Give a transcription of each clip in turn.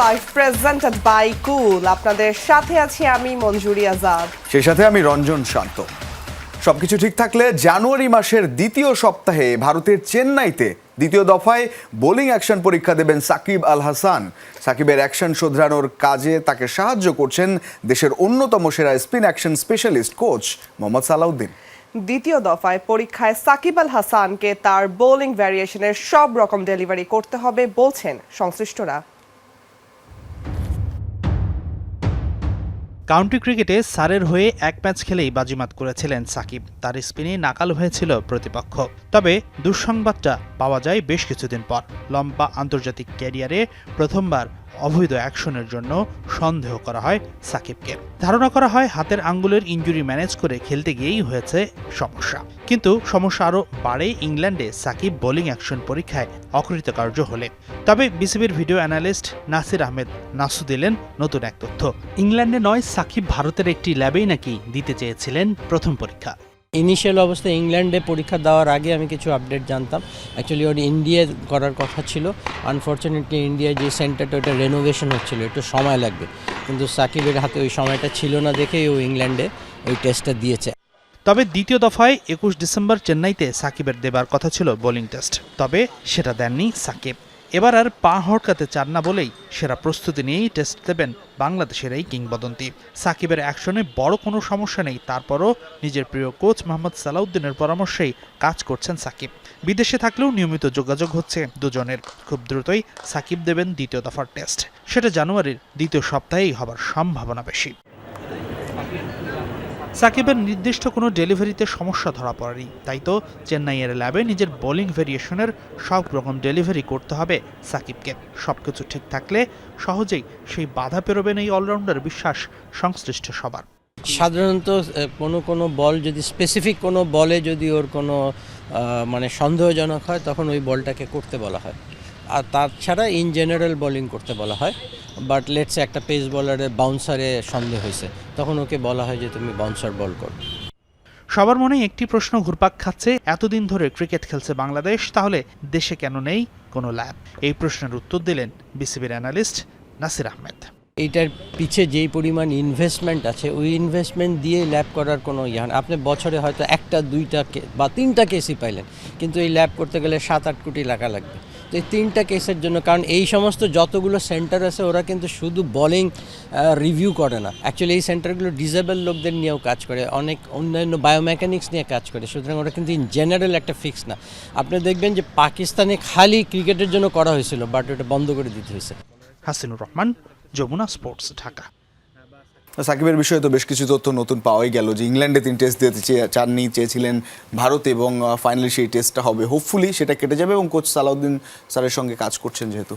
Life presented by কুল আপনাদের সাথে আছি আমি মঞ্জুরি আজাদ। সেই সাথে আমি রঞ্জন শান্ত। সবকিছু ঠিক থাকলে জানুয়ারি মাসের দ্বিতীয় সপ্তাহে ভারতের চেন্নাইতে দ্বিতীয় দফায় বোলিং অ্যাকশন পরীক্ষা দেবেন সাকিব আল হাসান সাকিবের অ্যাকশন শোধরানোর কাজে তাকে সাহায্য করছেন দেশের অন্যতম সেরা spin action specialist coach Mohammad Salauddin. দ্বিতীয় দফায় পরীক্ষায় সাকিব আল হাসানকে তার বোলিং ভ্যারিয়েশনের সব রকম ডেলিভারি করতে হবে বলছেন সংশ্লিষ্টরা। কাউন্টি ক্রিকেটে সারের হয়ে এক ম্যাচ খেলেই বাজিমাত করেছিলেন সাকিব। তার স্পিনে নাকাল হয়েছিল প্রতিপক্ষ। তবে দুঃসংবাদটা পাওয়া যায় বেশ কিছুদিন পর। লম্বা আন্তর্জাতিক ক্যারিয়ারে প্রথমবার অবৈধ অ্যাকশনের জন্য সন্দেহ করা হয় সাকিবকে। ধারণা করা হয় হাতের আঙ্গুলের ইঞ্জুরি ম্যানেজ করে খেলতে গিয়েই হয়েছে সমস্যা। কিন্তু সমস্যা আরও বাড়ে ইংল্যান্ডে সাকিব বোলিং অ্যাকশন পরীক্ষায় অকৃতকার্য হলে। তবে বিসিবির ভিডিও অ্যানালিস্ট নাসির আহমেদ নাসু দিলেন নতুন এক তথ্য। ইংল্যান্ডে নয়, সাকিব ভারতের একটি ল্যাবেই নাকি দিতে চেয়েছিলেন প্রথম পরীক্ষা। ইনিশিয়াল অবস্থায় ইংল্যান্ডে পরীক্ষা দেওয়ার আগে আমি কিছু আপডেট জানতাম। অ্যাকচুয়ালি ওর ইন্ডিয়া করার কথা ছিল। আনফর্চুনেটলি ইন্ডিয়ায় যে সেন্টারটা ওটা রেনোভেশন হচ্ছিল। একটু সময় লাগবে। কিন্তু সাকিবের হাতে ওই সময়টা ছিল না দেখেই ও ইংল্যান্ডে ওই টেস্টটা দিয়েছে। তবে দ্বিতীয় দফায় একুশ ডিসেম্বর চেন্নাইতে সাকিবের দেবার কথা ছিল বোলিং টেস্ট তবে সেটা দেননি সাকিব। এবার আর পা হড়কাতে চান না বলেই সেরা প্রস্তুতি নিয়েই টেস্ট দেবেন বাংলাদেশের এই কিংবদন্তি। সাকিবের অ্যাকশনে বড় কোনো সমস্যা নেই, তারপরও নিজের প্রিয় কোচ মোহাম্মদ সালাউদ্দিনের পরামর্শেই কাজ করছেন সাকিব। বিদেশে থাকলেও নিয়মিত যোগাযোগ হচ্ছে দুজনের। খুব দ্রুতই সাকিব দেবেন দ্বিতীয় দফার টেস্ট। সেটা জানুয়ারির দ্বিতীয় সপ্তাহেই হবার সম্ভাবনা বেশি। সাকিবের নির্দিষ্ট কোনো ডেলিভারিতে সমস্যা ধরা পড়েনি। তাই তো চেন্নাইয়ের ল্যাবে নিজের বোলিং ভেরিয়েশনের সব রকম ডেলিভারি করতে হবে সাকিবকে। সবকিছু ঠিক থাকলে সহজেই সেই বাধা পেরোবেন এই অলরাউন্ডার বিশ্বাস সংশ্লিষ্ট সবার। সাধারণত কোনো কোনো বল যদি স্পেসিফিক কোনো বলে যদি ওর কোনো মানে সন্দেহজনক হয়, তখন ওই বলটাকে করতে বলা হয়। আর তাছাড়া ইন জেনারেল বোলিং করতে বলা হয় বাট লেটসে একটা পেস বলারের বাউন্সারে সন্দেহ হয়েছে তখন ওকে বলা হয় যে তুমি বাউন্সার বল করো। সবার মনে একটি প্রশ্ন ঘুরপাক খাচ্ছে এতদিন ধরে ক্রিকেট খেলছে বাংলাদেশ তাহলে দেশে কেন নেই কোনো ল্যাব এই প্রশ্নের উত্তর দিলেন বিসিবির অ্যানালিস্ট নাসির আহমেদ। এইটার পিছে যেই পরিমাণ ইনভেস্টমেন্ট আছে ওই ইনভেস্টমেন্ট দিয়ে ল্যাব করার কোনো ইয়ে হয় আপনি বছরে হয়তো একটা দুইটা বা তিনটা কেসই পাইলেন কিন্তু এই ল্যাব করতে গেলে সাত আট কোটি টাকা লাগবে। তো এই তিনটা কেসের জন্য, কারণ এই সমস্ত যতগুলো সেন্টার আছে, ওরা কিন্তু শুধু বলিং রিভিউ করে না। অ্যাকচুয়ালি এই সেন্টারগুলো ডিজেবল লোকদের নিয়েও কাজ করে, অনেক অন্যান্য বায়োমেকানিক্স নিয়ে কাজ করে, সুতরাং ওরা কিন্তু ইন জেনারেল একটা ফিক্স না। আপনি দেখবেন যে পাকিস্তানে খালি ক্রিকেটের জন্য করা হয়েছিল বাট ওটা বন্ধ করে দিতে হয়েছে। হাসিনুর রহমান, যমুনা স্পোর্টস, ঢাকা। সাকিবের বিষয়ে তো বেশ কিছু তথ্য নতুন পাওয়াই গেল যে ইংল্যান্ডে তিনি টেস্ট দিতে চাননি, চেয়েছিলেন ভারত এবং ফাইনালি সেই টেস্টটা হবে। হোপফুলি সেটা কেটে যাবে এবং কোচ সালাউদ্দিন স্যারের সঙ্গে কাজ করছেন যেহেতু।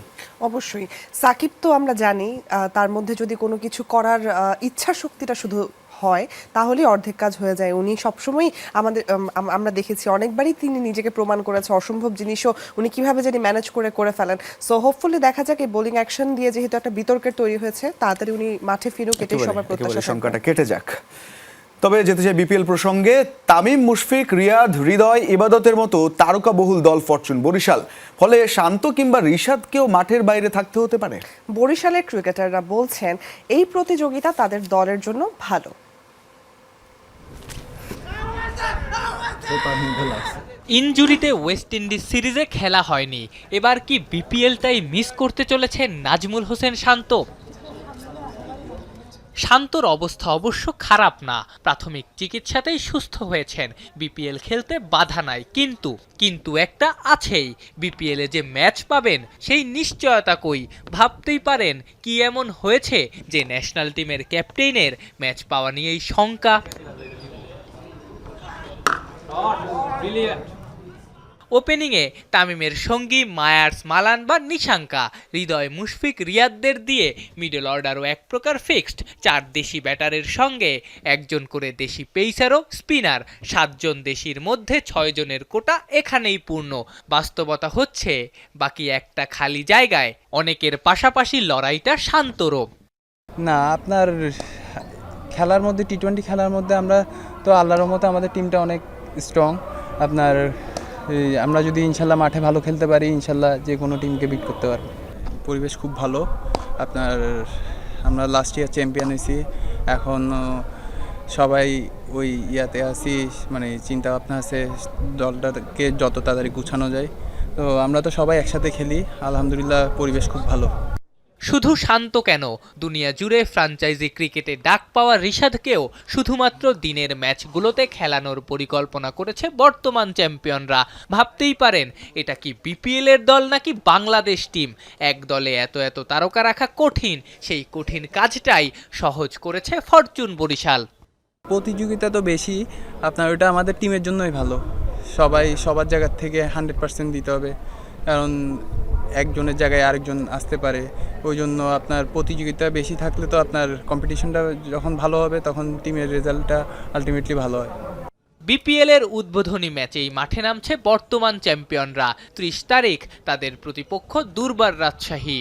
অবশ্যই। সাকিব তো আমরা জানি তার মধ্যে যদি কোনো কিছু করার ইচ্ছা শক্তিটা শুধু হয় তাহলে অর্ধেক কাজ হয়ে যায়। উনি সবসময় আমাদের আমরা দেখেছি অনেকবারই তিনি নিজেকে প্রমাণ করেছে অসম্ভব জিনিসও উনি কীভাবে জানি ম্যানেজ করে করে ফেলেন। সো হোপফুলি দেখা যাক এই বোলিং অ্যাকশন দিয়ে যেহেতু একটা বিতর্কের তৈরি হয়েছে তাড়াতাড়ি উনি মাঠে ফিরুক এটাই একেবারে- সবার প্রত্যাশা সংখ্যাটা কেটে যাক। তবে যেতে চাই বিপিএল প্রসঙ্গে তামিম মুশফিক রিয়াদ হৃদয় ইবাদতের মতো তারকা বহুল দল ফরচুন বরিশাল। ফলে শান্ত কিংবা রিশাদকেও মাঠের বাইরে থাকতে হতে পারে? বরিশালের ক্রিকেটাররা বলছেন এই প্রতিযোগিতা তাদের দলের জন্য ভালো। ইনজুরিতে ওয়েস্ট ইন্ডিজ সিরিজে খেলা হয়নি। এবার কি বিপিএলটাই মিস করতে চলেছেন নাজমুল হোসেন শান্ত? শান্তর অবস্থা অবশ্য খারাপ না। প্রাথমিক চিকিৎসাতেই সুস্থ হয়েছেন। বিপিএল খেলতে বাধা নাই। কিন্তু কিন্তু একটা আছেই। বিপিএলে যে ম্যাচ পাবেন, সেই নিশ্চয়তা কই? ভাবতেই পারেন কি এমন হয়েছে যে ন্যাশনাল টিমের ক্যাপ্টেনের ম্যাচ পাওয়া নিয়েই শঙ্কা। ওপেনিংয়ে তামিমের সঙ্গী মায়ার্স মালান বা নিশাঙ্কা হৃদয় মুশফিক রিয়াদদের দিয়ে মিডল অর্ডারও এক প্রকার ফিক্সড চার দেশি ব্যাটারের সঙ্গে একজন করে দেশি পেইসারও স্পিনার সাতজন দেশির মধ্যে ছয়জনের কোটা এখানেই পূর্ণ। বাস্তবতা হচ্ছে বাকি একটা খালি জায়গায় অনেকের পাশাপাশি লড়াইটা শান্তরও না আপনার খেলার মধ্যে টি টোয়েন্টি খেলার মধ্যে আমরা তো আল্লাহর মতো আমাদের টিমটা অনেক স্ট্রং আপনার আমরা যদি ইনশাল্লাহ মাঠে ভালো খেলতে পারি, ইনশাল্লাহ যে কোনো টিমকে বিট করতে পারব। পরিবেশ খুব ভালো। আপনার, আমরা লাস্ট ইয়ার চ্যাম্পিয়ন হয়েছি। এখন সবাই ওই ইয়াতে আসি মানে চিন্তা ভাবনা আছে, দলটাকে যত তাড়াতাড়ি গুছানো যায়। তো আমরা তো সবাই একসাথে খেলি। আলহামদুলিল্লাহ পরিবেশ খুব ভালো। শুধু শান্ত কেন? দুনিয়া জুড়ে ফ্রাঞ্চাইজি ক্রিকেটে ডাক পাওয়া রিশাদকেও শুধুমাত্র দিনের ম্যাচগুলোতে খেলানোর পরিকল্পনা করেছে বর্তমান চ্যাম্পিয়নরা। ভাবতেই পারেন, এটা কি বিপিএল এর দল নাকি বাংলাদেশ টিম? এক দলে এত এত তারকা রাখা কঠিন, সেই কঠিন কাজটাই সহজ করেছে ফরচুন বরিশাল। প্রতিযোগিতা তো বেশি, আপনার ওটা আমাদের টিমের জন্যই ভালো। সবাই সবার জায়গার থেকে হান্ড্রেড পার্সেন্ট দিতে হবে। কারণ একজনের জায়গায় আরেকজন আসতে পারে। ওই জন্য আপনার প্রতিযোগিতা বেশি থাকলে তো আপনার কম্পিটিশনটা যখন ভালো হবে, তখন টিমের রেজাল্টটা আলটিমেটলি ভালো হয়। বিপিএল এর উদ্বোধনী ম্যাচেই মাঠে নামছে বর্তমান চ্যাম্পিয়নরা। ত্রিশ তারিখ, তাদের প্রতিপক্ষ দুর্বার রাজশাহী।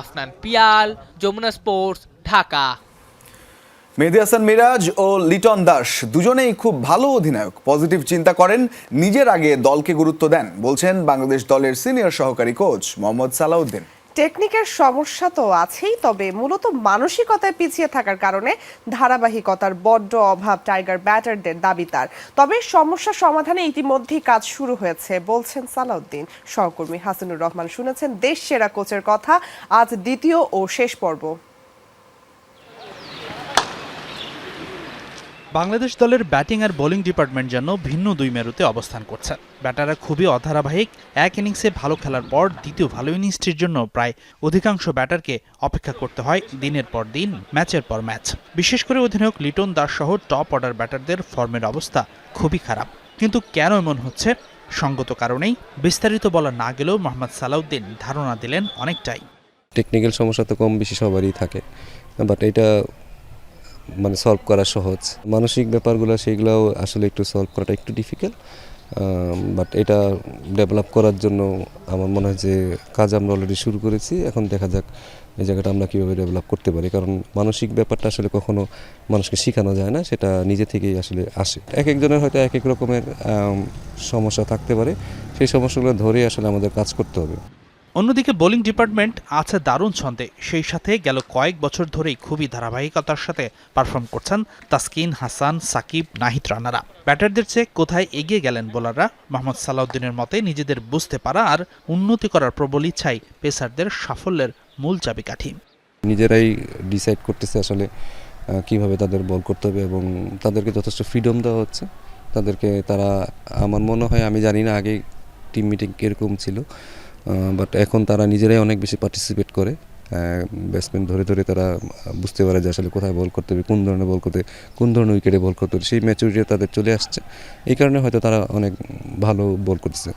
আফনান পিয়াল, যমুনা স্পোর্টস, ঢাকা। মেহেদি হাসান মিরাজ ও লিটন দাস দুজনেই খুব ভালো অধিনায়ক। পজিটিভ চিন্তা করেন, নিজের আগে দলকে গুরুত্ব দেন, বলছেন বাংলাদেশ দলের সিনিয়র সহকারী কোচ মোহাম্মদ সালাউদ্দিন। টেকনিকের সমস্যা তো আছেই, তবে মূলত মানসিকতায় পিছিয়ে থাকার কারণে ধারাবাহিকতার বড্ড অভাব টাইগার ব্যাটারদের দাবি তার। তবে সমস্যা সমাধানে ইতিমধ্যেই কাজ শুরু হয়েছে, বলছেন সালাউদ্দিন। সহকর্মী হাসানুর রহমান শুনেছেন, দেশ সেরা কোচের কথা, আজ দ্বিতীয় ও শেষ পর্ব। বাংলাদেশ দলের ব্যাটিং আর বোলিং ডিপার্টমেন্ট যেন ভিন্ন দুই মেরুতে অবস্থান করছে। ব্যাটাররা খুবই অধারাবাহিক, এক ইনিংসে ভালো খেলার পর দ্বিতীয় ভালো ইনিংসটির জন্য প্রায় অধিকাংশ ব্যাটারকে অপেক্ষা করতে হয় দিনের পর দিন, ম্যাচের পর ম্যাচ। বিশেষ করে অধিনায়ক লিটন দাস সহ টপ অর্ডার ব্যাটারদের ফর্মের অবস্থা খুবই খারাপ। কিন্তু কেন এমন হচ্ছে? সঙ্গত কারণেই বিস্তারিত বলা না গেলেও মোহাম্মদ সালাউদ্দিন ধারণা দিলেন অনেকটাই। টেকনিক্যাল সমস্যা তো কম বেশি সবারই থাকে, বাট এটা মানে সলভ করা সহজ। মানসিক ব্যাপারগুলো সেইগুলোও আসলে একটু সলভ করাটা একটু ডিফিকাল্ট বাট এটা ডেভেলপ করার জন্য আমার মনে হয় যে কাজ আমরা অলরেডি শুরু করেছি। এখন দেখা যাক এই জায়গাটা আমরা কীভাবে ডেভেলপ করতে পারি। কারণ মানসিক ব্যাপারটা আসলে কখনো মানুষকে শেখানো যায় না, সেটা নিজে থেকেই আসলে আসে। এক একজনের হয়তো এক এক রকমের সমস্যা থাকতে পারে। সেই সমস্যাগুলো ধরে আসলে আমাদের কাজ করতে হবে। অন্যদিকে বোলিং ডিপার্টমেন্ট আছে দারুণ ছন্দে। সেই সাথে গেল কয়েক বছর ধরেই খুবই ধারাবাহিকতার সাথে পারফর্ম করছেন তাসকিন, হাসান, সাকিব, নাহিদ রানারা। ব্যাটারদের চেয়ে কোথায় এগিয়ে গেলেন বোলাররা? মোহাম্মদ সালাউদ্দিনের মতে নিজেদের বুঝতে পারা আর উন্নতি করার প্রবল ইচ্ছাই পেসারদের সাফল্যের মূল চাবিকাঠি। নিজেরাই ডিসাইড করতেছে আসলে কীভাবে তাদের বল করতে হবে এবং তাদেরকে যথেষ্ট ফ্রিডম দেওয়া হচ্ছে। তাদেরকে তারা, আমার মনে হয়, আমি জানি না, আগে টিম মিটিং কীরকম ছিল। বাট এখন তারা নিজেরাই অনেক বেশি পার্টিসিপেট করে। ব্যাটসম্যান ধরে ধরে তারা বুঝতে পারে যে আসলে কোথায় বল করতে হবে, কোন ধরনের বল করতে কোন ধরনের উইকেটে বল করতে হবে। সেই ম্যাচুরিটি তাদের চলে আসছে। এই কারণে হয়তো তারা অনেক ভালো বল করতেছে।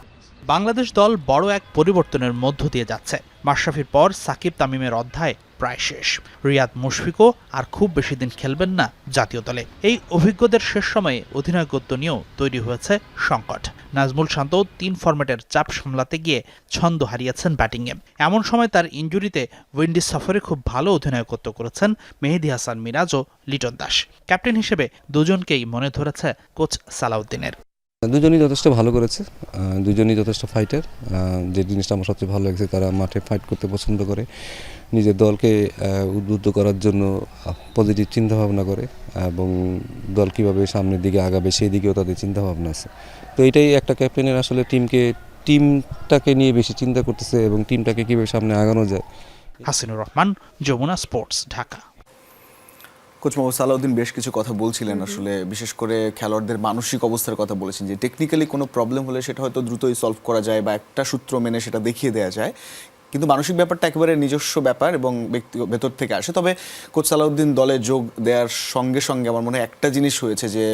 বাংলাদেশ দল বড় এক পরিবর্তনের মধ্য দিয়ে যাচ্ছে। মাশরাফির পর সাকিব তামিমের অধ্যায় প্রায় শেষ। রিয়াদ মুশফিকও আর খুব বেশি দিন খেলবেন না জাতীয় দলে। এই অভিজ্ঞদের শেষ সময়ে অধিনায়কত্ব নিয়েও তৈরি হয়েছে সংকট। নাজমুল শান্ত তিন ফরম্যাটের চাপ সামলাতে গিয়ে ছন্দ হারিয়েছেন ব্যাটিংয়ে। এমন সময় তার ইঞ্জুরিতে উইন্ডিজ সফরে খুব ভালো অধিনায়কত্ব করেছেন মেহেদি হাসান মিরাজ ও লিটন দাস। ক্যাপ্টেন হিসেবে দুজনকেই মনে ধরেছে কোচ সালাউদ্দিনের। দুজনই যথেষ্ট ভালো করেছে দুজনই যথেষ্ট ফাইটার যে জিনিসটা আমার সবচেয়ে ভালো লাগছে তারা মাঠে ফাইট করতে পছন্দ করে, নিজের দলকে উদ্বুদ্ধ করার জন্য পজিটিভ চিন্তাভাবনা করে, এবং দল কীভাবে সামনের দিকে আগাবে সেই দিকেও তাদের চিন্তাভাবনা আছে। তো এটাই একটা ক্যাপ্টেনের আসলে টিমকে টিমটাকে নিয়ে বেশি চিন্তা করতেছে এবং টিমটাকে কীভাবে সামনে আগানো যায়। হাসিনুর রহমান যমুনা স্পোর্টস ঢাকা। কোচ মোহাম্মদ সালাউদ্দিন বেশ কিছু কথা বলছিলেন আসলে বিশেষ করে খেলোয়াড়দের মানসিক অবস্থার কথা বলেছেন যে টেকনিক্যালি কোনো প্রবলেম হলে সেটা হয়তো দ্রুতই সলভ করা যায় বা একটা সূত্র মেনে সেটা দেখিয়ে দেওয়া যায়। কিন্তু মানসিক ব্যাপারটা একেবারে নিজস্ব ব্যাপার এবং ব্যক্তি ভেতর থেকে আসে। তবে কোচ সালাউদ্দিন দলে যোগ দেওয়ার সঙ্গে সঙ্গে আমার মনে হয় একটা জিনিস হয়েছে যে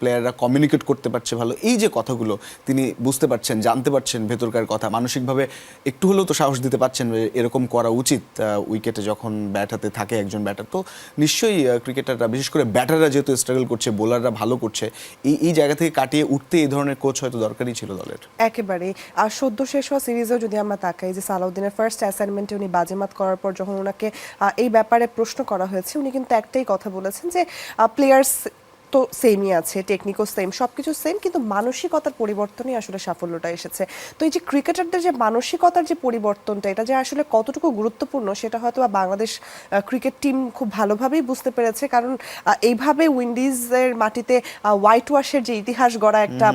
প্লেয়াররা কমিউনিকেট করতে পারছে ভালো। এই যে কথাগুলো, তিনি বুঝতে পারছেন, জানতে পারছেন ভেতরকার কথা। মানসিকভাবে একটু হলেও তো সাহস দিতে পারছেন এরকম করা উচিত উইকেটে যখন ব্যাট হাতে থাকে একজন ব্যাটার তো নিশ্চয়ই ক্রিকেটাররা বিশেষ করে ব্যাটাররা যেহেতু স্ট্রাগল করছে বোলাররা ভালো করছে, এই এই জায়গা থেকে কাটিয়ে উঠতে এই ধরনের কোচ হয়তো দরকারই ছিল দলের। একেবারে। আর সদ্য শেষ হওয়া সিরিজেও যদি আমরা তাকাই যে সালাউদ্দিনের ফার্স্ট অ্যাসাইনমেন্টে উনি বাজেমাত করার পর যখন ওনাকে এই ব্যাপারে প্রশ্ন করা হয়েছে, উনি কিন্তু একটাই কথা বলেছেন যে প্লেয়ার্স তো সেমই আছে টেকনিকও সেম সব কিছু সেম কিন্তু মানসিকতার পরিবর্তনই আসলে সাফল্যটা এসেছে। তো এই যে ক্রিকেটারদের যে মানসিকতার যে পরিবর্তনটা এটা যে আসলে কতটুকু গুরুত্বপূর্ণ সেটা হয়তো বা বাংলাদেশ ক্রিকেট টিম খুব ভালোভাবেই বুঝতে পেরেছে। কারণ এইভাবে উইন্ডিজের মাটিতে হোয়াইট ওয়াশের যে ইতিহাস গড়া একটা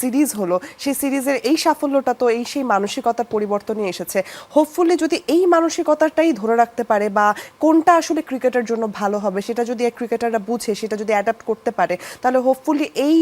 সিরিজ হলো সেই সিরিজের এই সাফল্যটা তো এই সেই মানসিকতার পরিবর্তনই এসেছে। হোপফুলি যদি এই মানসিকতাটাই ধরে রাখতে পারে বা কোনটা আসলে ক্রিকেটের জন্য ভালো হবে সেটা যদি এক ক্রিকেটাররা বুঝে সেটা যদি অ্যাডাপ্ট করতে পারে। তাহলে হোপফুলি এই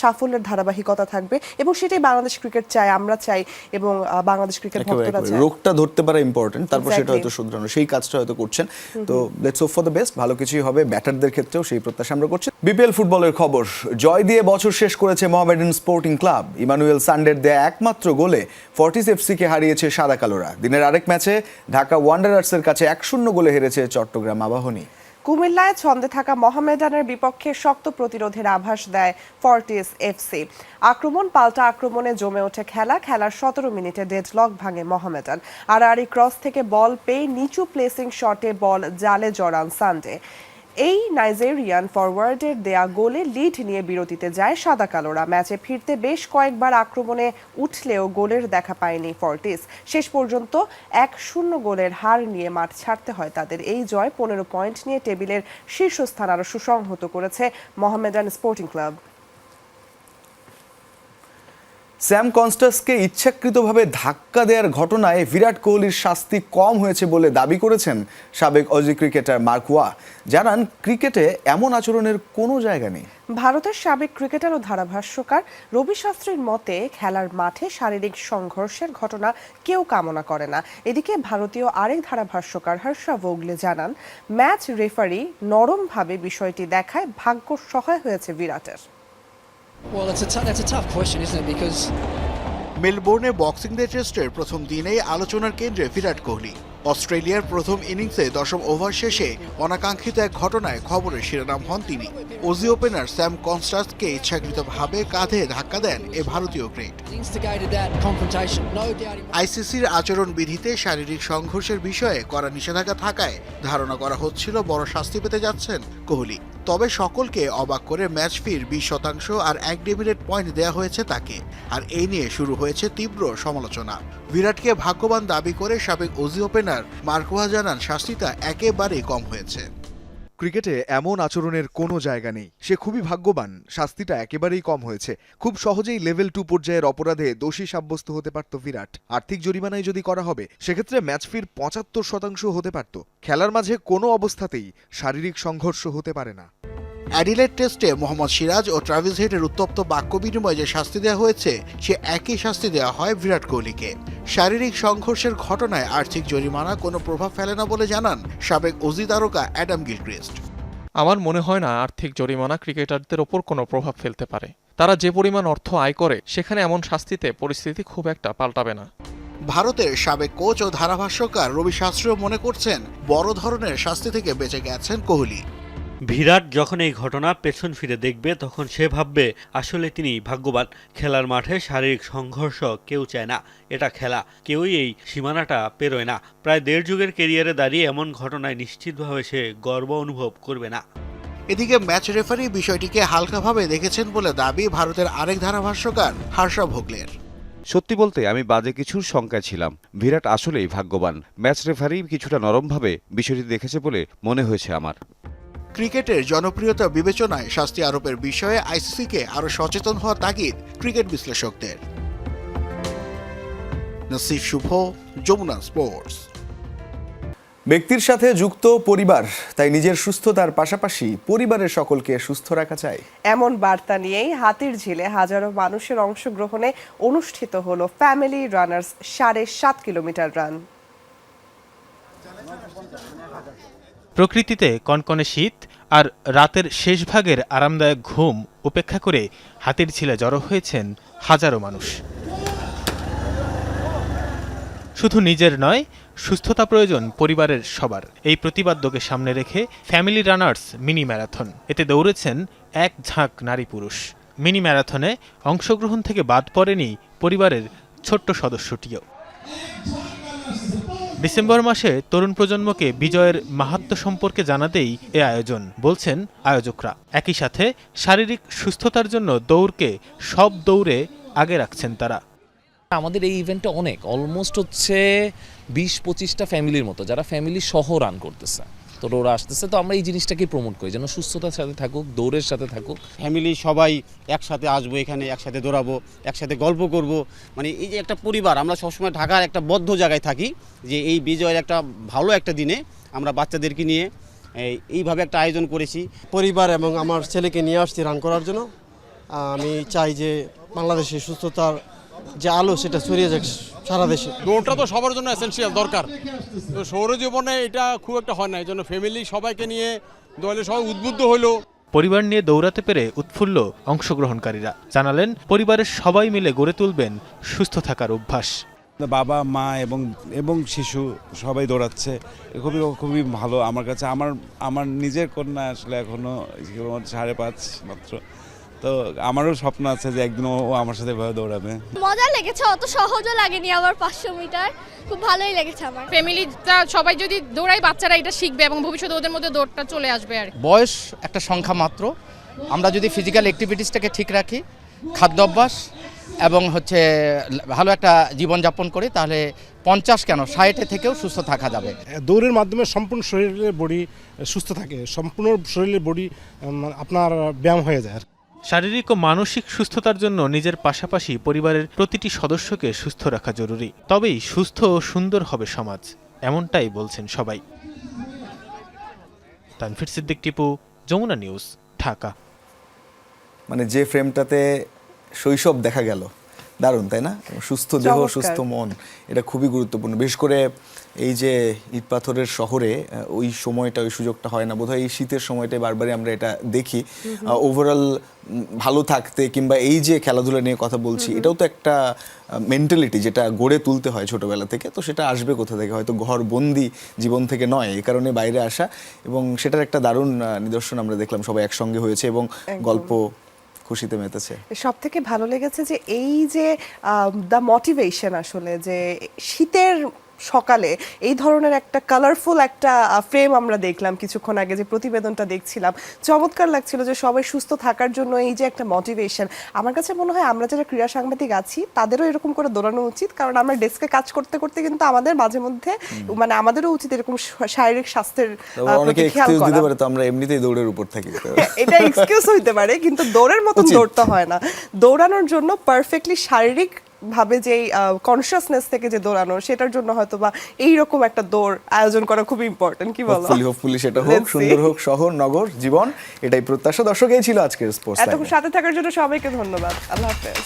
সাফল্যের ধারাবাহিকতা থাকবে এবং সেটাই বাংলাদেশ ক্রিকেট চায় আমরা চাই এবং বাংলাদেশ ক্রিকেট ভক্তরা চায়। রোগটা ধরতে পারা ইম্পর্টেন্ট তারপর সেটা হয়তো শুধরানো। সেই কাজটা হয়তো করছেন। তো let's hope for the best ভালো কিছুই হবে ব্যাটারদের ক্ষেত্রেও সেই প্রত্যাশা আমরা করছি। বিপিএল ফুটবলের খবর জয় দিয়ে বছর শেষ করেছে মোহামেডান স্পোর্টিং ক্লাব ইমানুয়েল সান্ডের দেয়া একমাত্র গোলে ফর্টিস এফসিকে হারিয়েছে সাদা কালোরা। দিনের আরেক ম্যাচে ঢাকা ওয়ান্ডারার্সের কাছে এক শূন্য গোলে হেরেছে চট্টগ্রাম আবাহনী। কুমিল্লায় ছন্দে থাকা মোহামেডানের বিপক্ষে শক্ত প্রতিরোধের আভাস দেয় ফর্টিস এফসি। আক্রমণ, পাল্টা আক্রমণে জমে ওঠে খেলা। খেলার সতেরো মিনিটে ডেডলক ভাঙে মোহামেডান। আড়াআড়ি ক্রস থেকে বল পেয়ে নিচু প্লেসিং শটে বল জালে জড়ান সানডে। এই নাইজেরিয়ান ফরওয়ার্ডের দেয়া গোলে লিড নিয়ে বিরতিতে যায় সাদা কালোরা ম্যাচে ফিরতে বেশ কয়েকবার আক্রমণে উঠলেও গোলের দেখা পায়নি ফর্টিস। শেষ পর্যন্ত এক শূন্য গোলের হার নিয়ে মাঠ ছাড়তে হয় তাদের। এই জয় পনেরো পয়েন্ট নিয়ে টেবিলের শীর্ষস্থান আরও সুসংহত করেছে মোহামেডান স্পোর্টিং ক্লাব। স্যাম কনস্টাসকে ইচ্ছাকৃতভাবে ধাক্কা দেওয়ার ঘটনায় বিরাট কোহলির শাস্তি কম হয়েছে বলে দাবি করেছেন সাবেক অজি ক্রিকেটার মার্কুয়া জানান, ক্রিকেটে এমন আচরণের কোনো জায়গা নেই। ভারতের সাবেক ক্রিকেটার ও ধারাভাষ্যকার রবি শাস্ত্রীর মতে, খেলার মাঠে শারীরিক সংঘর্ষের ঘটনা কেউ কামনা করে না। এদিকে ভারতীয় আরেক ধারাভাষ্যকার হর্ষা ভোগলে জানান, ম্যাচ রেফারি নরমভাবে বিষয়টি দেখায় ভাগ্য সহায় হয়েছে বিরাটের। মেলবোর্নে বক্সিং ডে টেস্টের প্রথম দিনেই আলোচনার কেন্দ্রে বিরাট কোহলি। অস্ট্রেলিয়ার প্রথম ইনিংসে দশম ওভার শেষে অনাকাঙ্ক্ষিত এক ঘটনায় খবরের শিরোনাম হন তিনি। ওজি ওপেনার স্যাম কনস্টাসকে ইচ্ছাকৃতভাবে কাঁধে ধাক্কা দেন এ ভারতীয় গ্রেট আইসিসির আচরণ বিধিতে শারীরিক সংঘর্ষের বিষয়ে করা নিষেধাজ্ঞা থাকায় ধারণা করা হচ্ছিল বড় শাস্তি পেতে যাচ্ছেন কোহলি। তবে সকলকে অবাক করে ম্যাচ ফির বিশ শতাংশ আর এক ডেমিনেট পয়েন্ট দেওয়া হয়েছে তাকে। আর এই নিয়ে শুরু হয়েছে তীব্র সমালোচনা। বিরাটকে ভাগ্যবান দাবি করে সাবেক ওজি ওপেনার মার্কোয়া জানান, শাস্তিটা একেবারেই কম হয়েছে। ক্রিকেটে এমন আচরণের কোনো জায়গা নেই। সে খুবই ভাগ্যবান, শাস্তিটা একেবারেই কম হয়েছে। খুব সহজেই লেভেল টু পর্যায়ের অপরাধে দোষী সাব্যস্ত হতে পারত বিরাট। আর্থিক জরিমানায় যদি করা হবে, সেক্ষেত্রে ম্যাচ ফির পঁচাত্তর শতাংশ হতে পারত। খেলার মাঝে কোনো অবস্থাতেই শারীরিক সংঘর্ষ হতে পারে না। অ্যাডিলেড টেস্টে মোহাম্মদ সিরাজ ও ট্রাভিস হেডের উত্তপ্ত বাক্য বিনিময়ে যে শাস্তি দেওয়া হয়েছে সে একই শাস্তি দেওয়া হয় বিরাট কোহলিকে। শারীরিক সংঘর্ষের ঘটনায় আর্থিক জরিমানা কোনো প্রভাব ফেলে না বলে জানান সাবেক অজি তারকা অ্যাডাম গিলক্রিস্ট। আমার মনে হয় না আর্থিক জরিমানা ক্রিকেটারদের ওপর কোনো প্রভাব ফেলতে পারে। তারা যে পরিমাণ অর্থ আয় করে সেখানে এমন শাস্তিতে পরিস্থিতি খুব একটা পাল্টাবে না। ভারতের সাবেক কোচ ও ধারাভাষ্যকার রবি শাস্ত্রীও মনে করছেন বড় ধরনের শাস্তি থেকে বেঁচে গেছেন কোহলি। বিরাট যখন এই ঘটনা পেছন ফিরে দেখবে তখন সে ভাববে আসলে তিনি ভাগ্যবান। খেলার মাঠে শারীরিক সংঘর্ষ কেউ চায় না। এটা খেলা। কেউই এই সীমানাটা পেরোয় না। প্রায় দেড় যুগের কেরিয়ারে দাঁড়িয়ে এমন ঘটনায় নিশ্চিতভাবে সে গর্ব অনুভব করবে না। এদিকে ম্যাচ রেফারি বিষয়টিকে হালকাভাবে দেখেছেন বলে দাবি ভারতের আরেক ধারাভাষ্যকার হার্ষা ভোগলের। সত্যি বলতে আমি বাজে কিছুর শঙ্কায় ছিলাম। বিরাট আসলেই ভাগ্যবান। ম্যাচ রেফারি কিছুটা নরমভাবে বিষয়টি দেখেছে বলে মনে হয়েছে আমার। ক্রিকেটের জনপ্রিয়তা বিবেচনায় শাস্তি আরোপের বিষয়ে আইসিসিকে আরও সচেতন হওয়া তাগিদ ক্রিকেট বিশ্লেষকদের। নসিফ শুভ যমুনা স্পোর্টস। ব্যক্তির সাথে যুক্ত পরিবার তাই নিজের সুস্থতার পাশাপাশি পরিবারের সকলকে সুস্থ রাখা চাই। এমন বার্তা নিয়েই হাতির ঝিলে হাজারো মানুষের অংশগ্রহণে অনুষ্ঠিত হলো ফ্যামিলি রানার্স সাড়ে সাত কিলোমিটার রান। প্রকৃতিতে কনকনে শীত আর রাতের শেষ ভাগের আরামদায়ক ঘুম উপেক্ষা করে হাতির ছিলে জড়ো হয়েছেন হাজারো মানুষ। শুধু নিজের নয়, সুস্থতা প্রয়োজন পরিবারের সবার। এই প্রতিবাদ্যকে সামনে রেখে ফ্যামিলি রানার্স মিনি ম্যারাথন। এতে দৌড়েছেন এক ঝাঁক নারী পুরুষ। মিনি ম্যারাথনে অংশগ্রহণ থেকে বাদ পড়েনি পরিবারের ছোট্ট সদস্যটিও। ডিসেম্বর মাসে তরুণ প্রজন্মকে বিজয়ের মাহাত্ম সম্পর্কে জানাতেই এ আয়োজন, বলছেন আয়োজকরা। একই সাথে শারীরিক সুস্থতার জন্য দৌড়কে সব দৌড়ে আগে রাখছেন তারা। আমাদের এই ইভেন্টটা অনেক, অলমোস্ট হচ্ছে বিশ পঁচিশটা ফ্যামিলির মতো, যারা ফ্যামিলি সহ রান করতেছে। তো ওরা আসতেছে তো আমরা এই জিনিসটাকে প্রমোট করি যেন সুস্থতার সাথে থাকুক দৌড়ের সাথে থাকুক। ফ্যামিলি সবাই একসাথে আসব এখানে একসাথে দৌড়াবো একসাথে গল্প করব। মানে এই যে একটা পরিবার আমরা সবসময় ঢাকার একটা বদ্ধ জায়গায় থাকি যে এই বিজয়ের একটা ভালো একটা দিনে আমরা বাচ্চাদেরকে নিয়ে এইভাবে একটা আয়োজন করেছি। পরিবার এবং আমার ছেলেকে নিয়ে আসছি রান করার জন্য। আমি চাই যে বাংলাদেশের সুস্থতার যে আলো সেটা ছড়িয়ে যাক সারা দেশে। দৌড়টা তো সবার জন্য এসেন্সিয়াল দরকার। তো সৌর জীবনে এটা খুব একটা হয় না এই জন্য ফ্যামিলি সবাইকে নিয়ে দলে সবাই উদ্বুদ্ধ হলো। পরিবার নিয়ে দৌড়াতে পেরে উৎফুল্ল অংশগ্রহণকারীরা। জানালেন পরিবারের সবাই মিলে গড়ে তুলবেন সুস্থ থাকার অভ্যাস। বাবা মা এবং এবং শিশু সবাই দৌড়াচ্ছে। এ খুবই খুবই ভালো। আমার কাছে আমার আমার নিজের কন্যা আসলে এখনও সাড়ে পাঁচ মাত্র। তো আমারও স্বপ্ন আছে যে একদিন ও আমার সাথে এভাবে দৌড়াবে। মজা লেগেছে অত সহজও লাগেনি আমার পাঁচশো মিটার। খুব ভালোই লেগেছে আমার। ফ্যামিলিটা সবাই যদি দৌড়ায় বাচ্চারা এটা শিখবে এবং ভবিষ্যতে ওদের মধ্যে দৌড়টা চলে আসবে আর বয়স একটা সংখ্যা মাত্র। আমরা যদি ফিজিক্যাল অ্যাক্টিভিটিসটাকে ঠিক রাখি খাদ্যাভ্যাস এবং হচ্ছে ভালো একটা জীবনযাপন করি তাহলে পঞ্চাশ কেন ষাটে থেকেও সুস্থ থাকা যাবে। দৌড়ের মাধ্যমে সম্পূর্ণ শরীরের বডি সুস্থ থাকে। সম্পূর্ণ শরীরের বডি আপনার ব্যায়াম হয়ে যায় শারীরিক ও মানসিক সুস্থতার জন্য নিজের পাশাপাশি পরিবারের প্রতিটি সদস্যকে সুস্থ রাখা জরুরি। তবেই সুস্থ ও সুন্দর হবে সমাজ, এমনটাই বলছেন সবাই। তানফির সিদ্দিক টিপু, যমুনা নিউজ, ঢাকা। মানে যে ফ্রেমটাতে শৈশব দেখা গেল দারুণ তাই না? সুস্থ দেহ। সুস্থ মন এটা খুবই গুরুত্বপূর্ণ। বিশেষ করে এই যে ইট পাথরের শহরে ওই সময়টা ওই সুযোগটা হয় না। বোধহয় এই শীতের সময়টাই বারবারই আমরা এটা দেখি। ওভারঅল ভালো থাকতে কিংবা এই যে খেলাধুলা নিয়ে কথা বলছি এটাও তো একটা মেন্টালিটি যেটা গড়ে তুলতে হয় ছোটবেলা থেকে। তো সেটা আসবে কোথা থেকে? হয়তো ঘর বন্দি জীবন থেকে নয় এই কারণে বাইরে আসা। এবং সেটার একটা দারুণ নিদর্শন আমরা দেখলাম সবাই একসঙ্গে হয়েছে এবং গল্প খুশিতে মেতেছে। সব থেকে ভালো লেগেছে যে এই যে দ্য মোটিভেশন আসলে যে শীতের সকালে এই ধরনের একটা কালারফুল একটা ফ্রেম আমরা দেখলাম কিছুক্ষণ আগে যে প্রতিবেদনটা দেখছিলাম। চমৎকার লাগছিল যে সবাই সুস্থ থাকার জন্য এই যে একটা মোটিভেশন আমার কাছে মনে হয় আমরা যারা ক্রীড়া সাংবাদিক আছি তাদেরও এরকম করে দৌড়ানো উচিত। কারণ আমরা ডেস্কে কাজ করতে করতে কিন্তু আমাদের মাঝে মধ্যে মানে আমাদেরও উচিত এরকম শারীরিক স্বাস্থ্যের অনেকে খেয়াল এক্সকিউজ দিতে পারে তো আমরা এমনিতেই দৌড়ের উপর থাকি। এটা এক্সকিউজ হইতে পারে কিন্তু দৌড়ের মতন দৌড়তে হয় না। দৌড়ানোর জন্য পারফেক্টলি শারীরিক ভাবে যে কনসিয়াসনেস থেকে যে দৌড়ানো সেটার জন্য হয়তো বা এইরকম একটা দৌড় আয়োজন করা খুব ইম্পর্টেন্ট কি বলো? হোপফুলি সেটা হোক সুন্দর হোক শহর নগর জীবন এটাই প্রত্যাশা। দর্শক এই ছিল আজকের স্পোর্টস এতক্ষণ সাথে থাকার জন্য সবাইকে ধন্যবাদ। আল্লাহ হাফেজ।